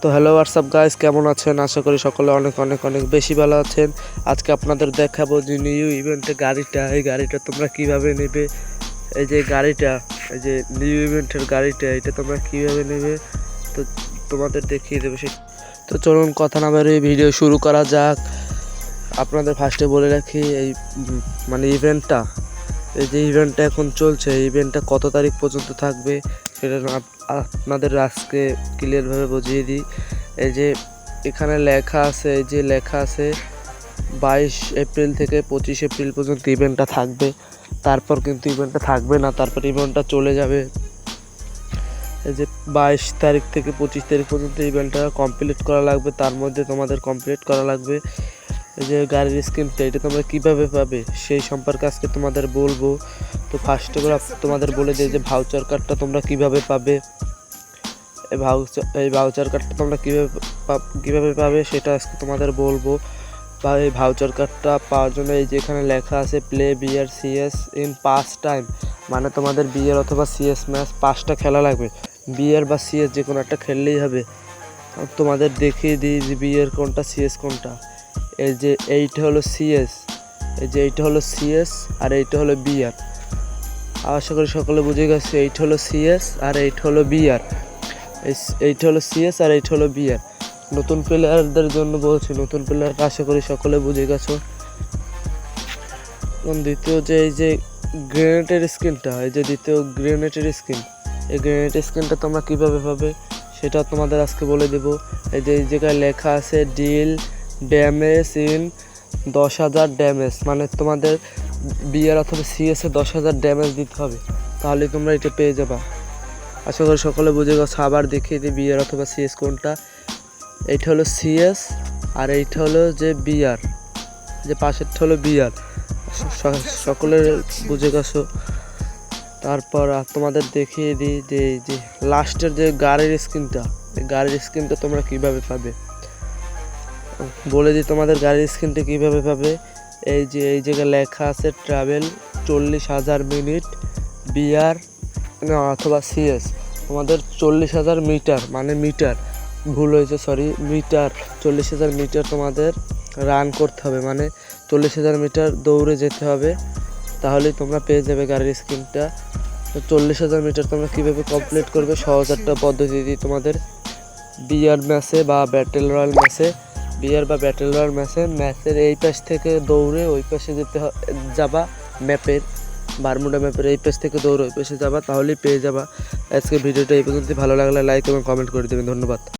তো hello WhatsApp guys কেমন আছেন? আশা করি সকলে অনেক অনেক অনেক বেশি ভালো আছেন। আজকে আপনাদের দেখাবো যে নিউ ইভেন্টে গাড়িটা। এই গাড়িটা তোমরা কীভাবে নেবে? এই যে গাড়িটা, এই যে নিউ ইভেন্টের গাড়িটা, এটা তোমরা কীভাবে নেবে? তো তোমাদের দেখিয়ে দেবে সে তো চলুন কথা না বেরোয় ভিডিও শুরু করা যাক। আপনাদের ফার্স্টে বলে রাখি, এই মানে ইভেন্টটা এই যে ইভেন্টটা এখন চলছে ইভেন্টটা কত তারিখ পর্যন্ত থাকবে, সেটা আপনাদের আজকে ক্লিয়ারভাবে বুঝিয়ে দিই। এই যে এখানে লেখা আছে, এই যে লেখা আছে, বাইশ এপ্রিল থেকে পঁচিশ এপ্রিল পর্যন্ত ইভেন্টটা থাকবে। তারপর কিন্তু ইভেন্টটা থাকবে না, তারপর ইভেন্টটা চলে যাবে। এই যে বাইশ তারিখ থেকে পঁচিশ তারিখ পর্যন্ত ইভেন্টটা কমপ্লিট করা লাগবে, তার মধ্যে তোমাদের কমপ্লিট করা লাগবে। এই যে গাড়ির স্কিমটা এটা তোমরা কীভাবে পাবে? সেই সম্পর্কে আজকে তোমাদের বলব। তো ফার্স্ট করে তোমাদের বলে দিই যে ভাউচার কার্ডটা তোমরা কীভাবে পাবে। এই ভাউচার এই ভাউচার কার্ডটা তোমরা কীভাবে কীভাবে পাবে সেটা আজকে তোমাদের বলব। বা এই ভাউচার কার্ডটা পাওয়ার জন্য এই যেখানে লেখা আছে প্লে বিয়ার সিএস ইন পাঁচ টাইম মানে তোমাদের বিয়ের অথবা সিএস ম্যাচ পাঁচটা খেলা লাগবে। বিয়ের বা সিএস যে কোনো একটা খেললেই হবে। তোমাদের দেখিয়ে দিই যে বিয়ের কোনটা সিএস কোনটা। এই যে এইটা হলো সিএস এই যে এইটা হলো সিএস আর এইটা হলো বিয়ার আশা করি সকলে বুঝে গেছে, এইটা হলো সিএস আর এইটা হলো বিয়ার এইটা হলো সিএস আর এইটা হলো বিয়ার নতুন প্লেয়ারদের জন্য বলছি, নতুন প্লেয়ার আশা করি সকলে বুঝে গেছো। এবং দ্বিতীয় যে, এই যে গ্রেনেটের স্কিনটা এই যে দ্বিতীয় গ্রেনেটের স্কিন এই গ্রেনেটের স্কিনটা তোমরা কীভাবে পাবে, সেটা তোমাদের আজকে বলে দেব। এই যে, এই জায়গায় লেখা আছে ডিল ড্যামেজ ইন দশ হাজার ড্যামেজ মানে তোমাদের বিয়ার অথবা সিএসে দশ হাজার ড্যামেজ দিতে হবে, তাহলে তোমরা এটা পেয়ে যাবা। আশা করি সকলে বুঝে গেছো, আবার দেখিয়ে দিই বিয়ার অথবা সিএস কোনটা। এইটা হলো সিএস আর এইটা হলো যে বিয়ার যে পাশেরটা হলো বিয়ার সকলের বুঝে গেছো। তারপর তোমাদের দেখিয়ে দিই যে এই যে লাস্টের যে গাড়ির স্ক্রিনটা গাড়ির স্ক্রিনটা তোমরা কীভাবে পাবে। বলে দিই তোমাদের গাড়ির স্ক্রিনটা কীভাবে পাবে? এই যে, এই জায়গায় লেখা আছে ট্রাভেল চল্লিশ হাজার মিনিট বিয়ার না, অথবা সিএস তোমাদের চল্লিশ হাজার মিটার মানে মিটার। ভুল হয়েছে সরি মিটার। চল্লিশ হাজার মিটার তোমাদের রান করতে হবে মানে চল্লিশ হাজার মিটার দৌড়ে যেতে হবে, তাহলেই তোমরা পেয়ে যাবে গাড়ির স্ক্রিনটা তো চল্লিশ হাজার মিটার তোমরা কীভাবে কমপ্লিট করবে, সহজ একটা পদ্ধতি দিয়ে তোমাদের বিয়ার ম্যাচে বা ব্যাটেল রয়্যাল ম্যাচে বিয়ার বা ব্যাটেল রয়্যাল ম্যাচে ম্যাচের এই পাশ থেকে দৌড়ে ওই পাশে যেতে যাবা ম্যাপের বারমুডা ম্যাপের এই পাশ থেকে দৌড়ে ওই পাশে যাবা, তাহলেই পেয়ে যাবা। আজকে ভিডিওটা এই পর্যন্ত ভালো লাগলে লাইক এবং কমেন্ট করে দেবেন। ধন্যবাদ।